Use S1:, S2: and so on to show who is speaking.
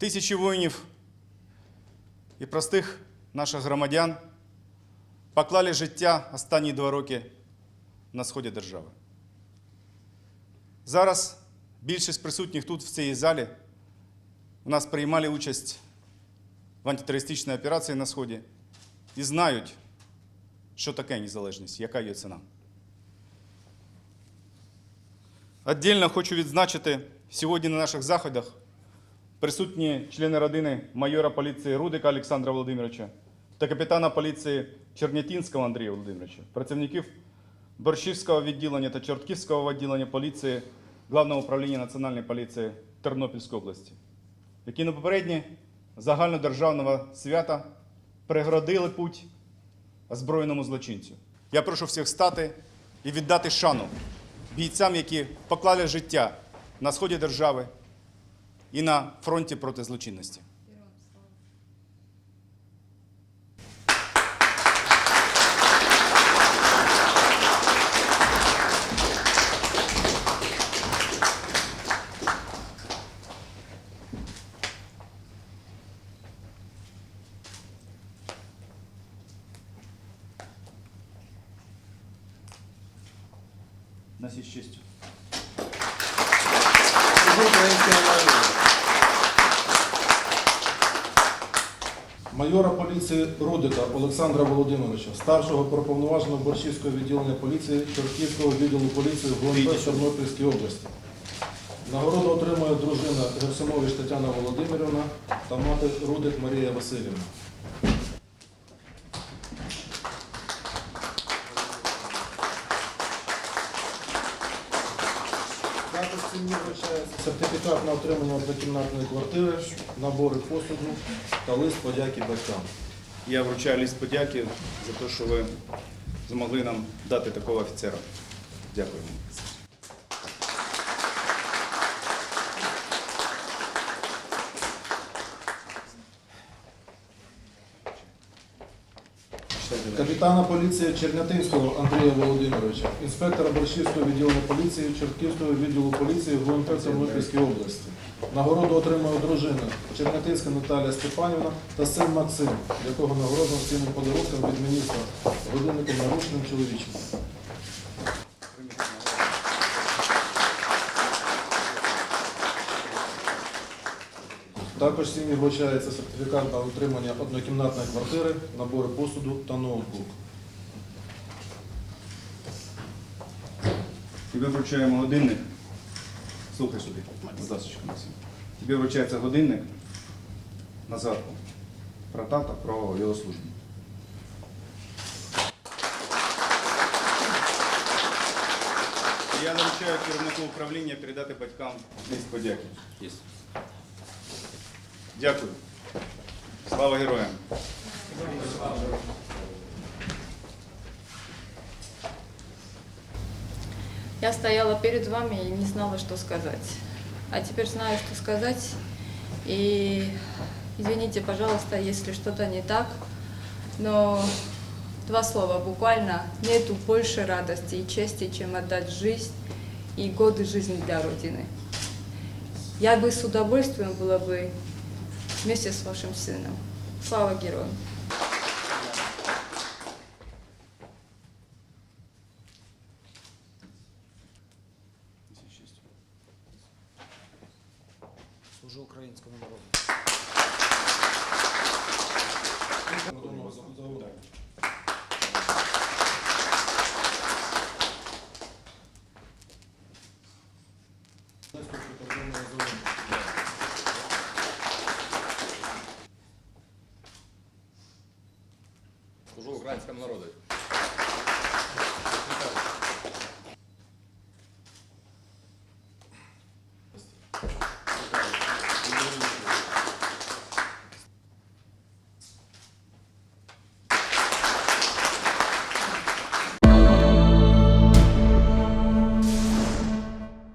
S1: тисячі воїнів і простих наших громадян поклали життя останні два роки на сході держави. Зараз більшість присутніх тут, в цій залі, у нас приймали участь в антитерористичній операції на Сході і знають, що таке незалежність, яка її ціна. Отдельно хочу відзначити сьогодні на наших заходах присутні члени родини майора поліції Рудика Олександра Володимировича та капітана поліції Чернятінського Андрія Володимировича, працівників Борщівського відділення та Чортківського відділення поліції Главного управління Національної поліції Тернопільської області, які на попередні загальнодержавного свята преградили путь озброєному злочинцю. Я прошу всіх стати і віддати шану бійцям, які поклали життя на сході держави і на фронті проти злочинності. На сій честю.
S2: Служу українському народу. Майора поліції Рудика Олександра Володимировича, старшого проповноваженого Борщівського відділення поліції Чортківського відділу поліції в ГУНП Тернопільській області. Нагороду отримує дружина Герсимович Тетяна Володимирівна та мати Рудик Марія Васильівна. Також сім'ї вручається сертифікат на отримання однокімнатної квартири, набори посуду та лист подяки батькам.
S1: Я вручаю лист подяки за те, що ви змогли нам дати такого офіцера. Дякую.
S2: Капітана поліції Чернятинського Андрія Володимировича, інспектора Борщівського відділення поліції Чортківського відділу поліції в ГУНП Тернопільській області. Нагороду отримує дружина Чернятинська Наталія Степанівна та син Максим, якого нагороджено цінним подарунком від міністра годинником наручним чоловічим. Також сім'ї вручається сертифікат на отримання однокімнатної квартири, набори посуду та ноутбук.
S1: Тебе вручаємо годинник. Слухай сюди, ласка, Максим. Тобі вручається годинник на згадку про тата, про його службу. Я доручаю керівнику управління передати батькам лист подяки. Дякую. Слава героям!
S3: Я стояла перед вами и не знала, что сказать. А теперь знаю, что сказать. И извините, пожалуйста, если что-то не так, но два слова буквально. Нету больше радости и чести, чем отдать жизнь и годы жизни для Родины. Я бы с удовольствием была бы вместе с вашим сыном. Слава героям!
S4: Служу українському народу.
S5: Українському народу.